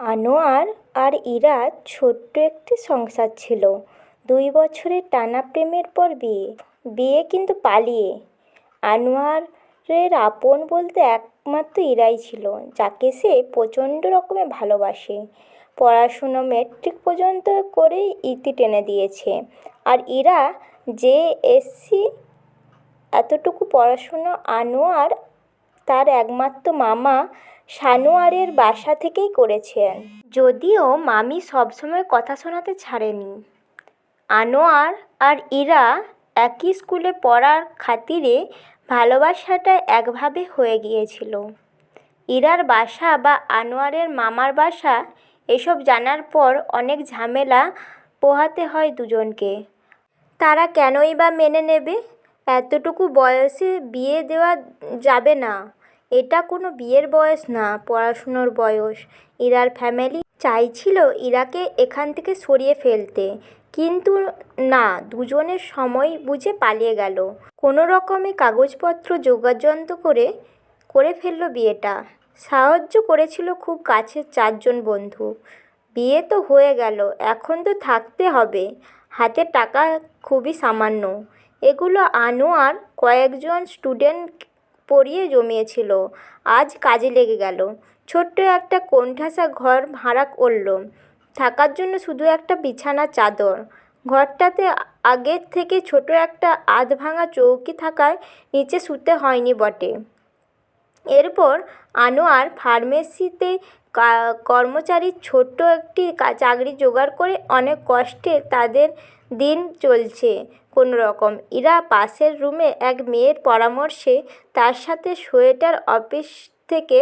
আনোয়ার আর ইরার ছোট্ট একটি সংসার ছিল। দুই বছরের টানা প্রেমের পর বিয়ে। বিয়ে কিন্তু পালিয়ে। আনোয়ারের আপন বলতে একমাত্র ইরাই ছিল, যাকে সে প্রচণ্ড রকমের ভালোবাসে। পড়াশুনো মেট্রিক পর্যন্ত করেই ইতি টেনে দিয়েছে। আর ইরা যে এসসি এতটুকু পড়াশুনো আনোয়ার তার একমাত্র মামা সানোয়ারের বাসা থেকেই করেছেন। যদিও মামি সবসময় কথা শোনাতে ছাড়েনি। আনোয়ার আর ইরা একই স্কুলে পড়ার খাতিরে ভালোবাসাটা একভাবে হয়ে গিয়েছিল। ইরার বাসা বা আনোয়ারের মামার বাসা এসব জানার পর অনেক ঝামেলা পোহাতে হয় দুজনকে। তারা কেনই বা মেনে নেবে? এতটুকু বয়সে বিয়ে দেওয়া যাবে না। এটা কোনো বিয়ের বয়স না, পড়াশুনোর বয়স। ইরার ফ্যামিলি চাইছিল ইরাকে এখান থেকে সরিয়ে ফেলতে। কিন্তু না, দুজনের সময় বুঝে পালিয়ে গেল। কোনো রকমে কাগজপত্র যোগাযন্ত করে করে ফেলল বিয়েটা। সাহায্য করেছিল খুব কাছের চারজন বন্ধু। বিয়ে তো হয়ে গেল, এখন তো থাকতে হবে। হাতে টাকা খুবই সামান্য। এগুলো আনোয়ার কয়েকজন স্টুডেন্ট পড়িয়ে জমিয়েছিল। আজ কাজে লেগে গেল। ছোট্ট একটা কোণঠাসা ঘর ভাড়া করল। থাকার জন্য শুধু একটা বিছানা চাদর। ঘরটাতে আগের থেকে ছোট একটা আধ ভাঙা চৌকি থাকায় নিচে শুতে হয়নি বটে। এরপর আনোয়ার ফার্মেসিতে কর্মচারীর ছোট্ট একটি চাকরি জোগাড় করে অনেক কষ্টে তাদের দিন চলছে। কোনো রকম। ইরা পাশের রুমে এক মেয়ের পরামর্শে তার সাথে সোয়েটার অফিস থেকে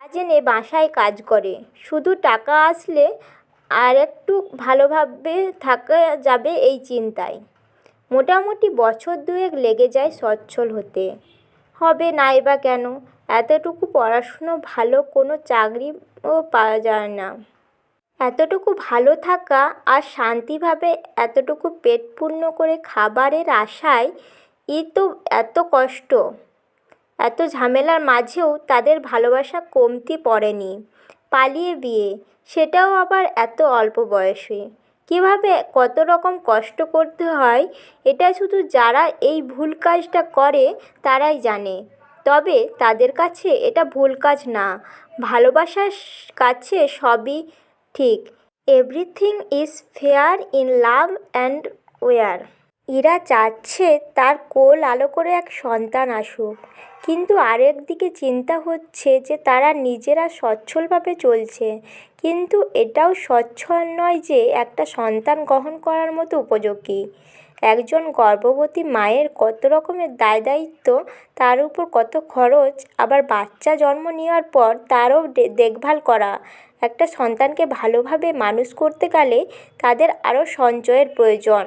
কাজ এনে বাসায় কাজ করে। শুধু টাকা আসলে আর একটু ভালোভাবে থাকা যাবে এই চিন্তায়। মোটামুটি বছর দুয়েক লেগে যায় সচ্ছল হতে। হবে নাই বা কেন? এতটুকু পড়াশুনো ভালো কোনো চাকরিও পাওয়া যায় না। এতটুকু ভালো থাকা আর শান্তিভাবে এতটুকু পেট পূর্ণ করে খাবারের আশায় ই তো এত কষ্ট। এত ঝামেলার মাঝেও তাদের ভালোবাসা কমতি পড়েনি। পালিয়ে বিয়ে, সেটাও আবার এত অল্প বয়সে। কীভাবে কত রকম কষ্ট করতে হয়, এটা শুধু যারা এই ভুল কাজটা করে, তারাই জানে। তবে তাদের কাছে এটা ভুল কাজ না। ভালোবাসার কাছে সবই ঠিক everything is fair in love and war Ira চাচ্ছে তার কোল আলো করে এক সন্তান আসুক, কিন্তু আরেক দিকে চিন্তা হচ্ছে যে তারা নিজেরা সচ্ছলভাবে চলছে। কিন্তু এটাও স্বচ্ছল নয় যে একটা সন্তান গ্রহণ করার মতো উপযোগী। একজন গর্ভবতী মায়ের কত রকমের দায় দায়িত্ব, তার উপর কত খরচ, আবার বাচ্চা জন্ম নেওয়ার পর তারও দেখভাল করা। একটা সন্তানকে ভালোভাবে মানুষ করতে গেলে তাদের আরও সঞ্চয়ের প্রয়োজন।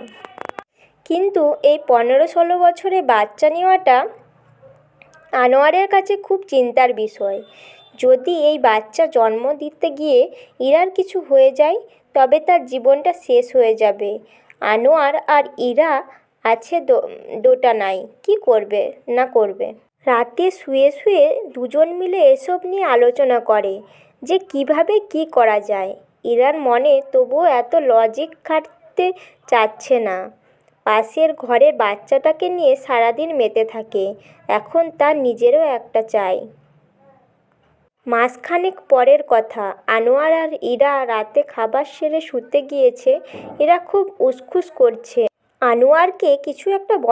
কিন্তু এই পনেরো ষোলো বছরে বাচ্চা নেওয়াটা আনোয়ারের কাছে খুব চিন্তার বিষয়। যদি এই বাচ্চা জন্ম দিতে গিয়ে ইরার কিছু হয়ে যায়, তবে তার জীবনটা শেষ হয়ে যাবে। আনোয়ার আর ইরা আছে দোটানায়। কী করবে? না করবে। রাতে শুয়ে শুয়ে দুজন মিলে এসব নিয়ে আলোচনা করে যে কীভাবে কী করা যায়। ইরার মনে তবুও এত লজিক খাটতে চাচ্ছে না। পাশের ঘরের বাচ্চাটাকে নিয়ে সারাদিন মেতে থাকে। এখন তার নিজেরও একটা চাই। মাসখানেক পরের কথা। আনোয়ার আর ইরা রাতে খাবার সেরে শুতে গিয়েছে। এরা খুব উসখুস করছে। আনোয়ারকে কিছু একটা বলা